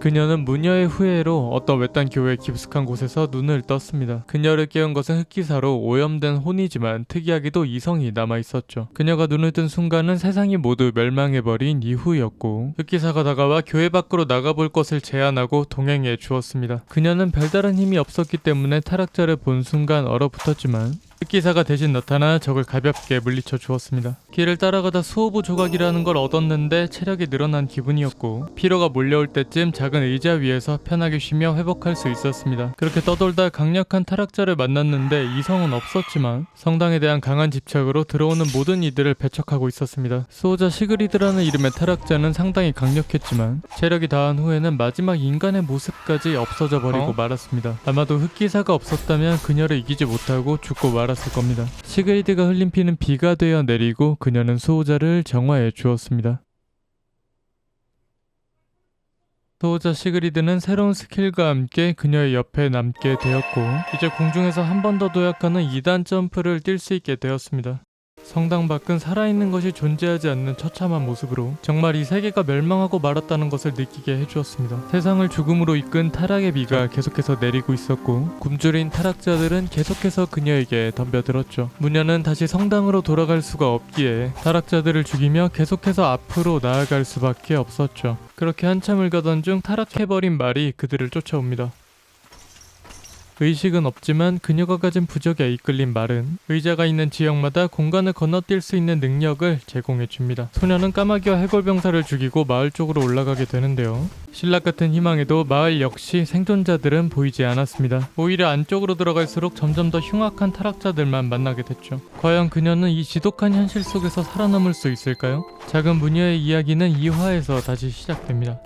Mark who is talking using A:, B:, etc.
A: 그녀는 무녀의 후회로 어떤 외딴 교회 깊숙한 곳에서 눈을 떴습니다. 그녀를 깨운 것은 흑기사로 오염된 혼이지만 특이하게도 이성이 남아 있었죠. 그녀가 눈을 뜬 순간은 세상이 모두 멸망해버린 이후였고 흑기사가 다가와 교회 밖으로 나가볼 것을 제안하고 동행해 주었습니다. 그녀는 별다른 힘이 없었기 때문에 타락자를 본 순간 얼어붙었지만 흑기사가 대신 나타나 적을 가볍게 물리쳐 주었습니다. 길을 따라가다 수호부 조각이라는 걸 얻었는데 체력이 늘어난 기분이었고 피로가 몰려올 때쯤 작은 의자 위에서 편하게 쉬며 회복할 수 있었습니다. 그렇게 떠돌다 강력한 타락자를 만났는데 이성은 없었지만 성당에 대한 강한 집착으로 들어오는 모든 이들을 배척하고 있었습니다. 수호자 시그리드라는 이름의 타락자는 상당히 강력했지만 체력이 다한 후에는 마지막 인간의 모습까지 없어져 버리고
B: 어?
A: 말았습니다. 아마도 흑기사가 없었다면 그녀를 이기지 못하고 죽고 말 았을 겁니다. 시그리드가 흘린 피는 비가 되어 내리고 그녀는 수호자를 정화해 주었습니다. 수호자 시그리드는 새로운 스킬과 함께 그녀의 옆에 남게 되었고 이제 공중에서 한 번 더 도약하는 2단 점프를 뛸 수 있게 되었습니다. 성당 밖은 살아있는 것이 존재하지 않는 처참한 모습으로 정말 이 세계가 멸망하고 말았다는 것을 느끼게 해주었습니다. 세상을 죽음으로 이끈 타락의 비가 계속해서 내리고 있었고 굶주린 타락자들은 계속해서 그녀에게 덤벼들었죠. 무녀는 다시 성당으로 돌아갈 수가 없기에 타락자들을 죽이며 계속해서 앞으로 나아갈 수밖에 없었죠. 그렇게 한참을 가던 중 타락해버린 말이 그들을 쫓아옵니다. 의식은 없지만 그녀가 가진 부적에 이끌린 말은 의자가 있는 지역마다 공간을 건너뛸 수 있는 능력을 제공해 줍니다. 소녀는 까마귀와 해골병사를 죽이고 마을 쪽으로 올라가게 되는데요. 신락 같은 희망에도 마을 역시 생존자들은 보이지 않았습니다. 오히려 안쪽으로 들어갈수록 점점 더 흉악한 타락자들만 만나게 됐죠. 과연 그녀는 이 지독한 현실 속에서 살아남을 수 있을까요? 작은 무녀의 이야기는 2화에서 다시 시작됩니다.